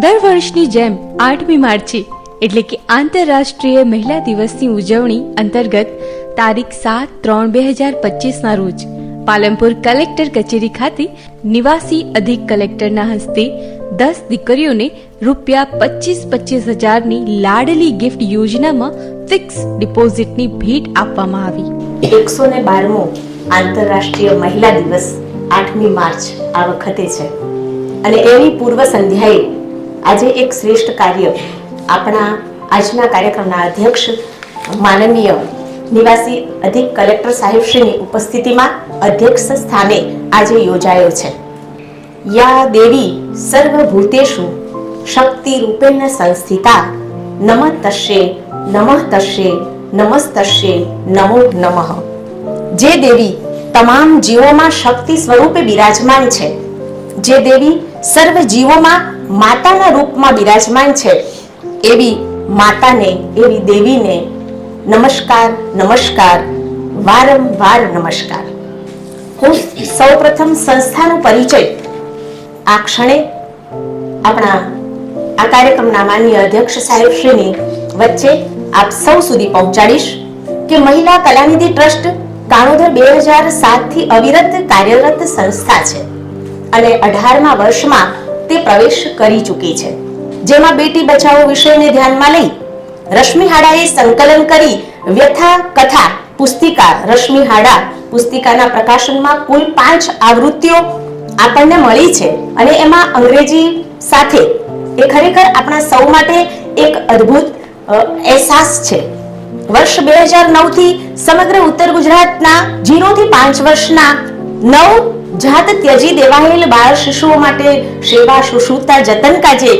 દર વર્ષની જેમ આઠમી માર્ચે, એટલે કે આંતરરાષ્ટ્રીય મહિલા દિવસની ઉજવણી અંતર્ગત તારીખ સાત ત્રણ બે હજાર પચીસના રોજ, પાલનપુર કલેક્ટર કચેરી ખાતે નિવાસી અધિક કલેક્ટરના હસ્તે દસ દીકરીઓને રૂપિયા પચીસ પચીસ હજારની લાડલી ગિફ્ટ યોજનામાં ફિક્સ ડિપોઝિટની ભેટ આપવામાં આવી. એકસો ને બારમો આંતરરાષ્ટ્રીય મહિલા દિવસ આઠમી માર્ચ આ વખતે છે. અને એની પૂર્વ સંધ્યાએ આજે એક શ્રેષ્ઠ કાર્ય આપણા આજના કાર્યક્રમના અધ્યક્ષ માનનીય નિવાસી અધિક કલેક્ટર સાહેબશ્રીની ઉપસ્થિતિમાં અધ્યક્ષ સ્થાને આજે યોજાયો છે. યા દેવી સર્વભૂતેષુ શક્તિ રૂપેણ સંસ્થિતા નમઃ તસ્યે નમઃ તસ્યે, નમસ્તસ્યે, નમો નમઃ. જે દેવી તમામ જીવોમાં શક્તિ સ્વરૂપે બિરાજમાન છે, જે દેવી સર્વ જીવોમાં માતાના રૂપમાં બિરાજમાન છે. એવી માતાને, એવી દેવીને નમસ્કાર નમસ્કાર, વારંવાર નમસ્કાર. હું સૌપ્રથમ સંસ્થાનો પરિચય. આ ક્ષણે આપણા, આ કાર્યક્રમના માન્ય અધ્યક્ષ સાહેબશ્રીની વચ્ચે આપ સૌ સુધી પહોંચાડીશ કે મહિલા કલાનિધિ ટ્રસ્ટ કાણોદર બે હજાર સાતથી અવિરત કાર્યરત સંસ્થા છે. અને અઢારમા વર્ષમાં તે પ્રવેશ કરી ચૂકી છે. જેમાં બેટી બચાવો વિષયને ધ્યાનમાં લઈ રશ્મિ હાડાએ સંકલન કરી વ્યથા કથા પુસ્તિકા, રશ્મિ હાડા પુસ્તિકાના પ્રકાશનમાં કુલ પાંચ આવૃત્તિઓ આપણને મળી છે અને એમાં અંગ્રેજી સાથે એ ખરેખર આપણા સૌ માટે એક અદ્ભુત અહેસાસ છે. વર્ષ બે હજારથી સમગ્ર ઉત્તર ગુજરાતના જીરો થી પાંચ વર્ષના નવ જાત ત્યજી દેવાયેલ બાળ શિશુઓ માટે સેવા સુશ્રુતા જતન કાજે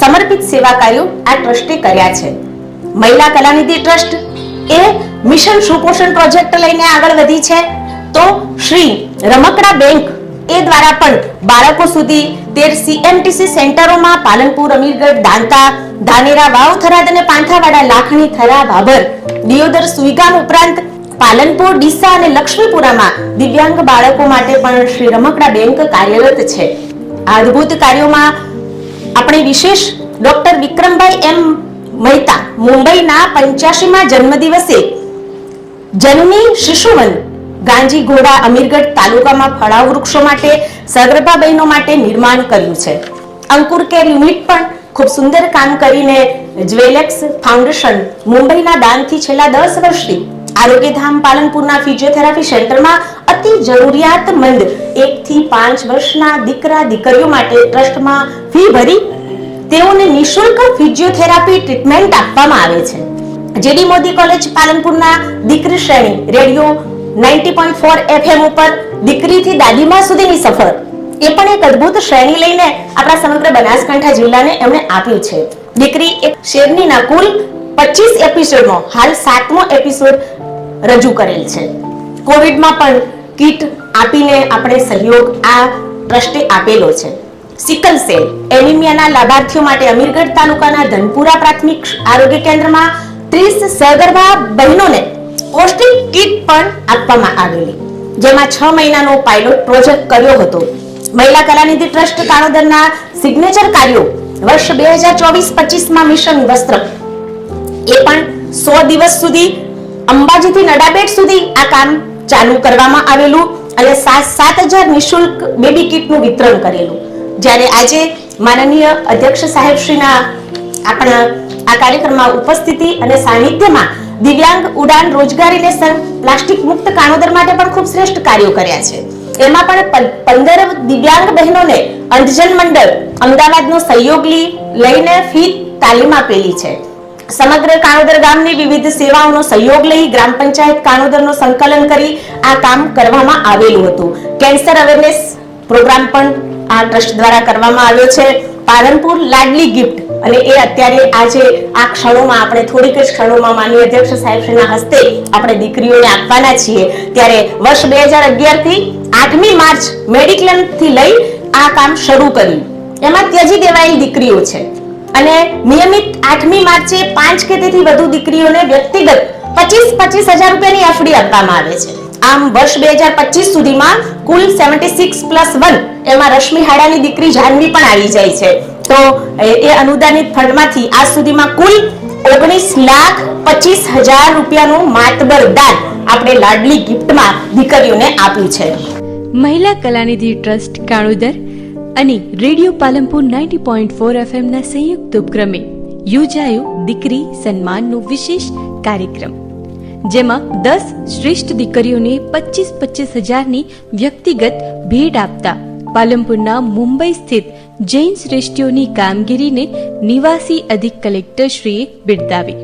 સમર્પિત સેવા કાર્યો આ ટ્રસ્ટે કર્યા છે. મહિલા કલાનિધિ ટ્રસ્ટ એ મિશન સુપોષણ પ્રોજેક્ટ લઈને આગળ વધી છે. તો શ્રી રમકડા બેંક એ દ્વારા પણ બાળકો સુધી તેર સીએમટીસી સેન્ટરોમાં પાલનપુર, અમીરગઢ, દાંતા, ધાનેરા વાવ થરાદ અને પાંથાવાડા લાખણી થરા ભાભર દિયોદર, સુઈગામ ઉપરાંત પાલનપુર, ડીસા અને લક્ષ્મીપુરામાં દિવ્યાંગ બાળકો માટે પણ શ્રી રમકડા બેંક કાર્યરત છે. આ અદ્ભુત કાર્યોમાં આપણે વિશેષ ડોક્ટર વિક્રમભાઈ એમ મહેતા મુંબઈના પંચ્યાસીમાં જન્મદિવસે જન્મી શિશુવન ગાંજી ઘોડા અમીરગઢ તાલુકામાં ફળાવ વૃક્ષો માટે સગર્ભા બહેનો માટે નિર્માણ કર્યું છે. અંકુર કેર યુનિટ પણ ખૂબ સુંદર કામ કરીને જ્વેલેક્સ ફાઉન્ડેશન મુંબઈના દાનથી છેલ્લા દસ વર્ષથી આરોગ્યધામ પાલનપુરના ફિઝિયોથેરાપી સેન્ટરમાં અતિ જરૂરિયાતમંદ એક થી પાંચ વર્ષના દીકરા દીકરીઓ માટે ટ્રસ્ટમાં ફી ભરી તેઓને નિઃશુલ્ક ફિઝિયોથેરાપી ટ્રીટમેન્ટ આપવામાં આવે છે. જેડી મોદી કોલેજ પાલનપુરના દીકરી શ્રેણી, રેડિયો 90.4 FM ઉપર દીકરીથી દાદીમા સુધીની સફર. એ પણ એક અદ્ભુત શ્રેણી લઈને આપણા સમગ્ર બનાસકાંઠા જિલ્લાને એમણે આપ્યું છે. દીકરી એક શેરની ના કુલ 25 એપિસોડનો હાલ સાતમો એપિસોડ રજૂ કરેલ છે. કોવિડમાં પણ કીટ આપીને આપણે સહયોગ આ ટ્રસ્ટે આપેલો છે. સિકલ સેલ, એનિમિયાના લાભાર્થીઓ માટે અમીરગઢ તાલુકાના ધનપુરા પ્રાથમિક આરોગ્ય કેન્દ્રમાં 30 સગર્ભા બહેનોને પૌષ્ટિક કીટ પણ આપવામાં આવેલી. જેમાં છ મહિનાનો પાયલોટ પ્રોજેક્ટ કર્યો હતો. મહિલા કલાનિધિ ટ્રસ્ટ કાણોદરના સિગ્નેચર કાર્યો વર્ષ બે હજાર ચોવીસ પચીસમાં મિશન વસ્ત્ર. એ પણ સો દિવસ સુધી અંબાજીથી નડાબેટ સુધી આ કામ ચાલુ કરવામાં આવેલું અને સાત સાત હજાર નિઃશુલ્ક બેબી કિટનું વિતરણ કરેલું. જ્યારે આજે માનનીય અધ્યક્ષ સાહેબશ્રીના આપણા આ કાર્યક્રમમાં ઉપસ્થિતિ અને સાનિધ્યમાં દિવ્યાંગ ઉડાન રોજગારી સર પ્લાસ્ટિક મુક્ત કાણોદર માટે પણ ખૂબ શ્રેષ્ઠ કાર્યો કર્યા છે. એમાં પણ પંદર દિવ્યાંગ બહેનોને અંધજન મંડળ અમદાવાદનો સહયોગ લઈને ફી તાલીમ આપેલી છે. સમગ્ર કાણોદર ગામની વિવિધ સેવાઓનો સહયોગ લઈ ગ્રામ પંચાયત કાણોદરનો સંકલન કરી આ કામ કરવામાં આવેલું હતું. કેન્સર અવેરનેસ પ્રોગ્રામ પણ આ ટ્રસ્ટ દ્વારા કરવામાં આવ્યો છે. પાલનપુર લાડલી ગિફ્ટ અને એ અત્યારે આજે આ ક્ષણોમાં આપણે થોડીક જ ક્ષણોમાં માનનીય અધ્યક્ષ સાહેબશ્રીના હસ્તે આપણે દીકરીઓને આપવાના છીએ. ત્યારે વર્ષ બે હજાર અગિયારથી આઠમી માર્ચ મેડિક્લેમથી લઈ આ કામ શરૂ કર્યું. એમાં ત્યજી દેવાયેલ દીકરીઓ છે. અને નિયમિત આઠમી માર્ચે પાંચ કે તેથી વધુ દીકરીઓને વ્યક્તિગત પચીસ પચીસ હજાર રૂપિયાની એફડી આપવામાં આવે છે. આમ વર્ષ બે હજાર પચીસ સુધીમાં કુલ સેવન્ટી સિક્સ પ્લસ વન એમાં રશ્મિ હાડાની દીકરી જાનવી પણ આવી જાય છે. તો એ અનુદાનિત ફંડમાંથી આજ સુધીમાં કુલ ઓગણીસ લાખ પચીસ હજાર રૂપિયાનું માતબર દાન આપણે લાડલી ગિફ્ટમાં દીકરીઓને આપ્યું છે. મહિલા કલાનિધિ ટ્રસ્ટ કાણુદર અને radio Palanpur ninety point four એફએમના સંયુક્ત ઉપક્રમે યોજાયો દીકરી સન્માનનો વિશેષ કાર્યક્રમ, જેમાં દસ શ્રેષ્ઠ દીકરીઓને પચીસ પચીસ હજારની વ્યક્તિગત ભેટ આપતા પાલનપુરના મુંબઈ સ્થિત જૈન શ્રેષ્ઠીઓની કામગીરીને નિવાસી અધિક કલેક્ટરશ્રીએ બિરદાવી.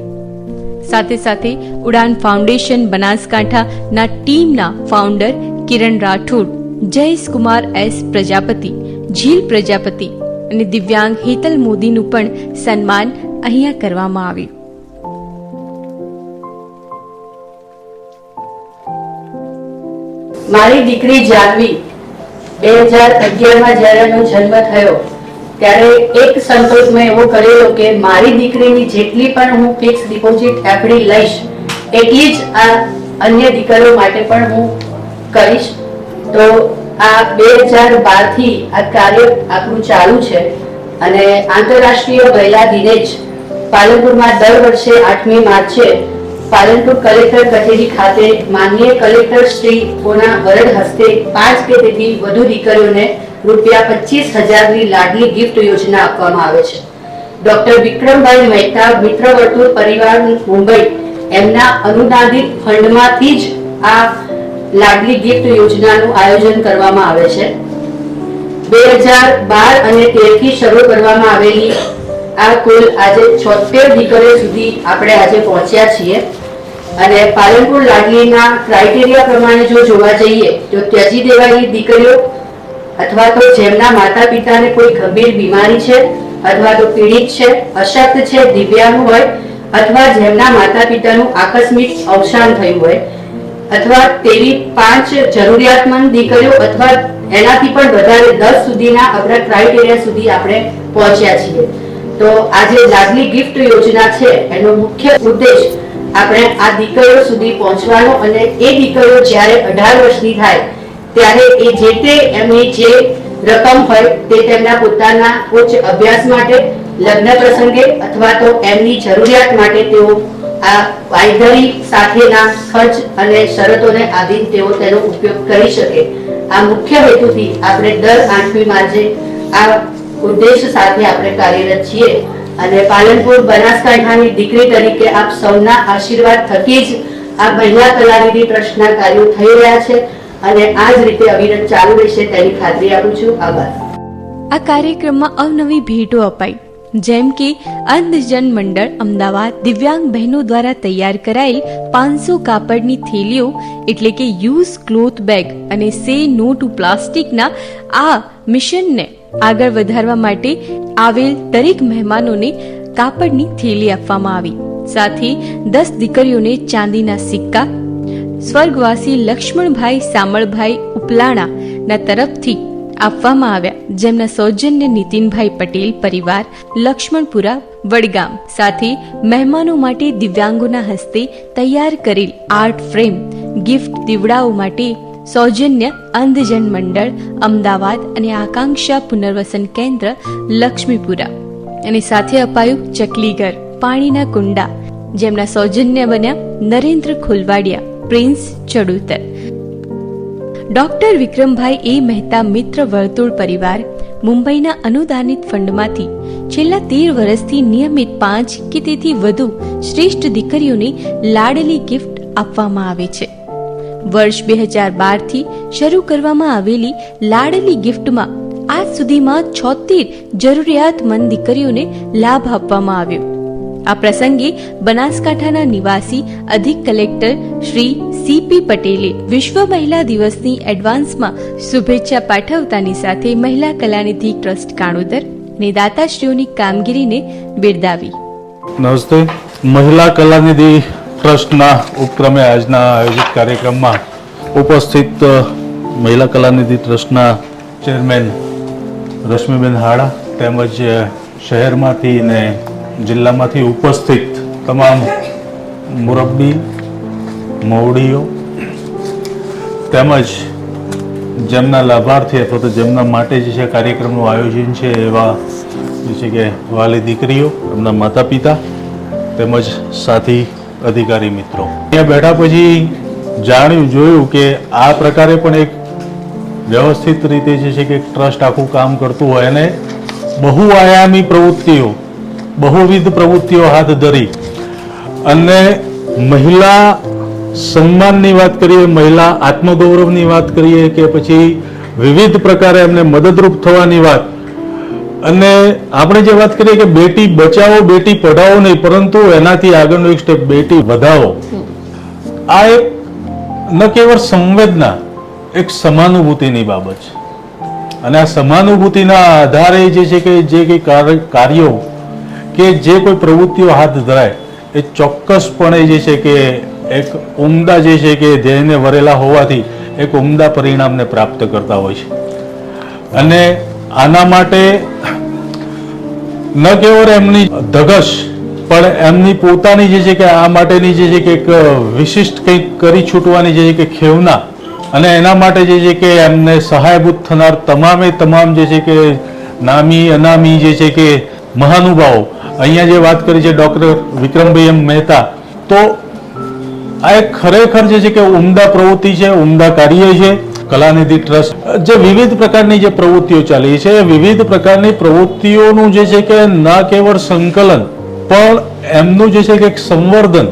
સાથે સાથે ઉડાન ફાઉન્ડેશન બનાસકાંઠાના ટીમના ફાઉન્ડર કિરણ રાઠોડ જયેશ કુમાર એસ પ્રજાપતિ ઝીલ પ્રજાપતિ અને દિવ્યાંગ હેતલ મોદીનું પણ સન્માન અહીંયા કરવામાં આવ્યું. મારી દીકરી જાનવી બે હજાર અગિયારમાં જ્યારે એનો જન્મ થયો, ત્યારે એક સંતોષ મેં એવો કરેલો કે મારી દીકરીની જેટલી પણ હું ફિક્સ ડિપોઝિટ એફડી લઈશ, એટલી જ આ અન્ય દીકરીઓ માટે પણ હું કરીશ. તો આ બે હજાર બારથી આ કાર્ય આપણું ચાલુ છે અને આંતરરાષ્ટ્રીય મહિલા દિને જ પાલનપુરમાં દર વર્ષે આઠમી માર્ચે પાલનપુર કલેક્ટર કચેરી ખાતે માનનીય કલેક્ટર શ્રીઓના વરદ હસ્તે પાંચ કે તેથી વધુ દીકરીઓને રૂપિયા પચીસ હજારની લાડલી ગિફ્ટ યોજના આપવામાં આવે છે. ડોક્ટર વિક્રમભાઈ મહેતા મિત્ર વર્તુળ પરિવાર મુંબઈ એમના અનુદાનિત ફંડમાંથી જ આ લાડલી ગિફ્ટ યોજનાનું આયોજન કરવામાં આવે છે. બે હજાર બાર અને તેરથી શરૂ કરવામાં આવેલી આ કુલ આજે છોતેર દીકરીઓ સુધી આપણે આજે પહોંચ્યા છીએ. અને પાલનપુર લાડલીના ક્રાઇટેરિયા પ્રમાણે જો જોવા જઈએ, તો ત્યજી દેવાયેલી દીકરીઓ અથવા તો જેમના માતા પિતાને કોઈ ગંભીર બીમારી છે અથવા તો પીડિત છે, અશક્ત છે દિવ્યાંગ હોય અથવા જેમના માતા પિતાનું આકસ્મિક અવસાન થયું હોય અથવા તેવી પાંચ જરૂરિયાતમંદ દીકરીઓ અથવા એનાથી પણ વધારે દસ સુધીના આપણા ક્રાઇટેરિયા સુધી આપણે પહોંચ્યા છીએ. તો આ જે લાડલી ગિફ્ટ યોજના છે, એનો મુખ્ય ઉદ્દેશ આપણે આ દીકરીઓ સુધી પહોંચવાનો અને એ દીકરીઓ જ્યારે અઢાર વર્ષની થાય, ત્યારે એ જે તે એમની જે રકમ હોય તે તેમના પોતાના ઉચ્ચ અભ્યાસ માટે, લગ્ન પ્રસંગે અથવા તો એમની જરૂરિયાત માટે તેઓ આ વાયદરી સાથેના ખર્ચ અને શરતોને આધીન તેઓ તેનો ઉપયોગ કરી શકે. આ મુખ્ય હેતુથી આપણે દર આઠમી માર્ચે આ ઉદ્દેશ સાથે આપણે કાર્યરત છીએ અને પાલનપુર બનાસકાંઠાની દીકરી તરીકે આપ સૌના આશીર્વાદ થકી જ આ મહિલા કલાનિધિ ટ્રસ્ટના કાર્યો થઈ રહ્યા છે અને આ જ રીતે અવિરત ચાલુ રહેશે તેની ખાતરી આપું છું. આભાર. આ કાર્યક્રમમાં અવનવી ભેટો અપાઈ. જેમ કે અંધજન મંડળ અમદાવાદ દિવ્યાંગ બહેનો દ્વારા તૈયાર કરાયેલ પાંચસો કાપડની થેલીઓ, એટલે કે યુઝ ક્લોથ બેગ અને સે નો ટુ પ્લાસ્ટિકના આ મિશનને આગળ વધારવા માટે આવેલ દરેક મહેમાનોને કાપડની થેલી આપવામાં આવી. સાથે દસ દીકરીઓને ચાંદીના સિક્કા, સ્વર્ગવાસી લક્ષ્મણભાઈ, સામળભાઈ ઉપલાણા ના તરફથી આપવામાં આવ્યા. જેમના સૌજન્ય નીતિનભાઈ પટેલ પરિવાર, લક્ષ્મણપુરા, વડગામ. સાથે મહેમાનો માટે દિવ્યાંગોના હસ્તે તૈયાર કરેલ આર્ટ ફ્રેમ, ગિફ્ટ દીવડાઓ માટે સૌજન્ય અંધજન મંડળ, અમદાવાદ અને આકાંક્ષા પુનર્વસન કેન્દ્ર, લક્ષ્મીપુરા. અને સાથે અપાયું ચકલીઘર, પાણીના કુંડા, જેમના સૌજન્ય બન્યા Narendra Kholwadiya, prince Chadutar. Doctor Vikrambhai A Mehta મિત્ર વર્તુળ પરિવાર મુંબઈના અનુદાનિત ફંડમાંથી છેલ્લા તેર વર્ષથી નિયમિત પાંચ કે તેથી વધુ શ્રેષ્ઠ દીકરીઓને લાડલી ગિફ્ટ આપવામાં આવે છે. વર્ષ બે હજાર બારથી શરૂ કરવામાં આવેલી લાડલી ગિફ્ટમાં આજ સુધીમાં છોતેર જરૂરિયાતમંદ દીકરીઓને લાભ આપવામાં આવ્યો. આ પ્રસંગે બનાસકાંઠાના નિવાસી અધિક કલેક્ટર શ્રી સીપી પટેલે વિશ્વ મહિલા દિવસની એડવાન્સમાં શુભેચ્છા પાઠવતાની સાથે મહિલા કલાનિધિ ટ્રસ્ટ કાણોદર અને દાતાશ્રીઓની કામગીરીને બિરદાવી. નમસ્તે. મહિલા કલાનિધિ ટ્રસ્ટના ઉપક્રમે આજના આયોજિત કાર્યક્રમમાં ઉપસ્થિત મહિલા કલાનિધિ ટ્રસ્ટના ચેરમેન રશ્મિબેન હાડા તેમજ શહેરમાંથી ને જિલ્લામાંથી ઉપસ્થિત તમામ મુરબ્બી, મવડીઓ તેમજ જેમના લાભાર્થી અથવા તો જેમના માટે જે છે કાર્યક્રમનું આયોજન છે એવા જે છે કે વાલી દીકરીઓ, એમના માતા પિતા તેમજ સાથી અધિકારી મિત્રો. અહીંયા બેઠા પછી જાણ્યું, જોયું કે આ પ્રકારે પણ એક વ્યવસ્થિત રીતે જે છે કે ટ્રસ્ટ આખું કામ કરતું હોય અને બહુઆયામી પ્રવૃત્તિઓ બહુવિધ પ્રવૃત્તિઓ હાથ ધરી. અને મહિલા સન્માનની વાત કરીએ, મહિલા આત્મગૌરવની વાત કરીએ કે પછી વિવિધ પ્રકારે એમને મદદરૂપ થવાની વાત. અને આપણે જે વાત કરીએ કે બેટી બચાવો, બેટી પઢાવો નહીં, પરંતુ એનાથી આગળનું એક સ્ટેપ બેટી વધાવો. આ એક ન કેવળ સંવેદના, એક સમાનુભૂતિની બાબત છે. અને આ સમાનુભૂતિના આધારે જે છે કે જે કંઈ કાર્ય- કે જે કોઈ પ્રવૃત્તિઓ હાથ ધરાય, એ ચોક્કસપણે જે છે કે એક ઉમદા જે છે કે ધ્યેયને વરેલા હોવાથી એક ઉમદા પરિણામને પ્રાપ્ત કરતા હોય છે. અને આના માટે ન કેવળ એમની ધગશ પણ એમની પોતાની જે છે કે આ માટેની જે છે કે એક વિશિષ્ટ કંઈક કરી છૂટવાની જે છે કે ખેવના, અને એના માટે જે છે કે એમને સહાયભૂત થનાર તમામે તમામ જે છે કે નામી, અનામી જે છે કે મહાનુભાવો. અહીંયા જે વાત કરી છે ડૉક્ટર વિક્રમભાઈ એમ મહેતા તો આ એક ખરેખર જે છે કે ઉમદા પ્રવૃત્તિ છે ઉમદા કાર્ય છે કલાનિધિ ટ્રસ્ટ જે વિવિધ પ્રકારની જે પ્રવૃત્તિઓ ચાલી છે વિવિધ પ્રકારની પ્રવૃત્તિઓનું જે છે કે ના કેવળ સંકલન પણ એમનું જે છે કે એક સંવર્ધન.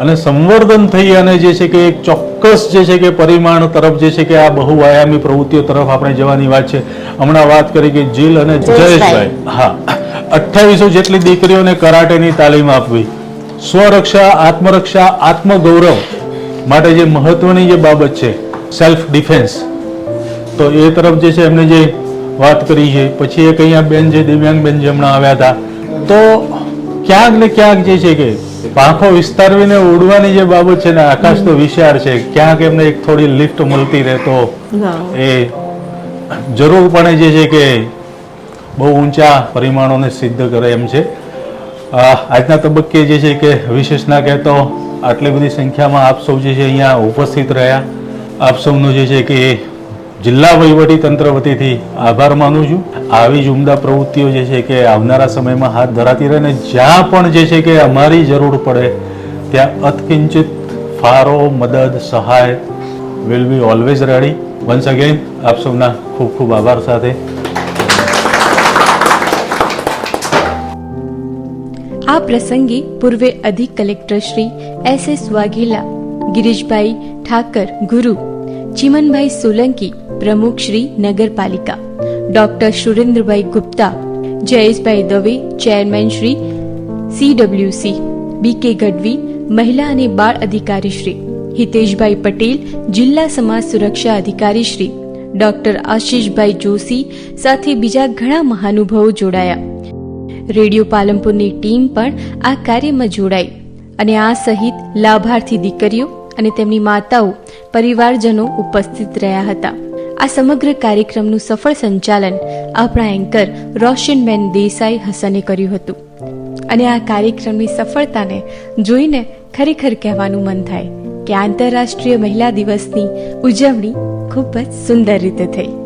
અને સંવર્ધન થઈ અને જે છે કે એક ચોક્કસ જે છે કે પરિમાણ તરફ જે છે કે આ બહુઆયામી પ્રવૃત્તિઓ તરફ આપણે જવાની વાત છે. હમણાં વાત કરી કે જીલ અને જયેશભાઈ. જયેશભાઈ. હા. અઠ્ઠાવીસો જેટલી દીકરીઓને કરાટેની તાલીમ આપવી સ્વરક્ષા આત્મરક્ષા આત્મગૌરવ માટે જે મહત્વની જે બાબત છે સેલ્ફ ડિફેન્સ તો એ તરફ જે છે એમને જે વાત કરી છે પછી એક અહીંયા બેન જે દિવ્યાંગ બેન જે હમણાં આવ્યા હતા તો ક્યાંક ને ક્યાંક જે છે કે પાંખો વિસ્તારવીને ઉડવાની જે બાબત છે ને આકાશ તો વિશાળ છે ક્યાંક એમને એક થોડી લિફ્ટ મળતી રહે તો એ જરૂરપણે જે છે કે બહુ ઊંચા પરિમાણોને સિદ્ધ કરે એમ છે. આજના તબક્કે જે છે કે વિશેષ ના કહેતો આટલી બધી સંખ્યામાં આપ સૌ જે છે અહીંયા ઉપસ્થિત રહ્યા. આપ સૌનો જે છે કે જિલ્લા તંત્ર વતીથી આભાર માનું છું. આવી જ ઉમદા પ્રવૃત્તિઓ જે છે કે આવનારા સમયમાં હાથ ધરાતી રહે ને જ્યાં પણ જે છે કે અમારી જરૂર પડે, ત્યાં અતકિંચિત ફારો, મદદ, સહાય will be always ready once again આપ સૌના ખૂબ ખૂબ આભાર સાથે આ પ્રસંગે પૂર્વે અધિક collector Shri S S Vaghela, Girishbhai Thakar Guru, Chimanbhai Solanki પ્રમુખ શ્રી નગરપાલિકા, doctor Surendrabhai Gupta, Jayeshbhai Dave, chairman Shri CWC B K Gadhvi, મહિલા અને બાળ અધિકારી શ્રી હિતેશભાઈ પટેલ, જિલ્લા સમાજ સુરક્ષા અધિકારી શ્રી ડોક્ટર આશીષભાઈ જોશી સાથે બીજા ઘણા મહાનુભાવો જોડાયા. રેડિયો પાલનપુરની ટીમ પણ આ કાર્યમાં જોડાઈ અને આ સહિત લાભાર્થી દીકરીઓ અને તેમની માતાઓ, પરિવારજનો ઉપસ્થિત રહ્યા હતા. આ સમગ્ર કાર્યક્રમનું સફળ સંચાલન આપણા એન્કર રોશનબેન દેસાઈ હસને કર્યું હતું. અને આ કાર્યક્રમની સફળતાને જોઈને ખરેખર કહેવાનું મન થાય કે આંતરરાષ્ટ્રીય મહિલા દિવસની ઉજવણી ખૂબ જ સુંદર રીતે થઈ.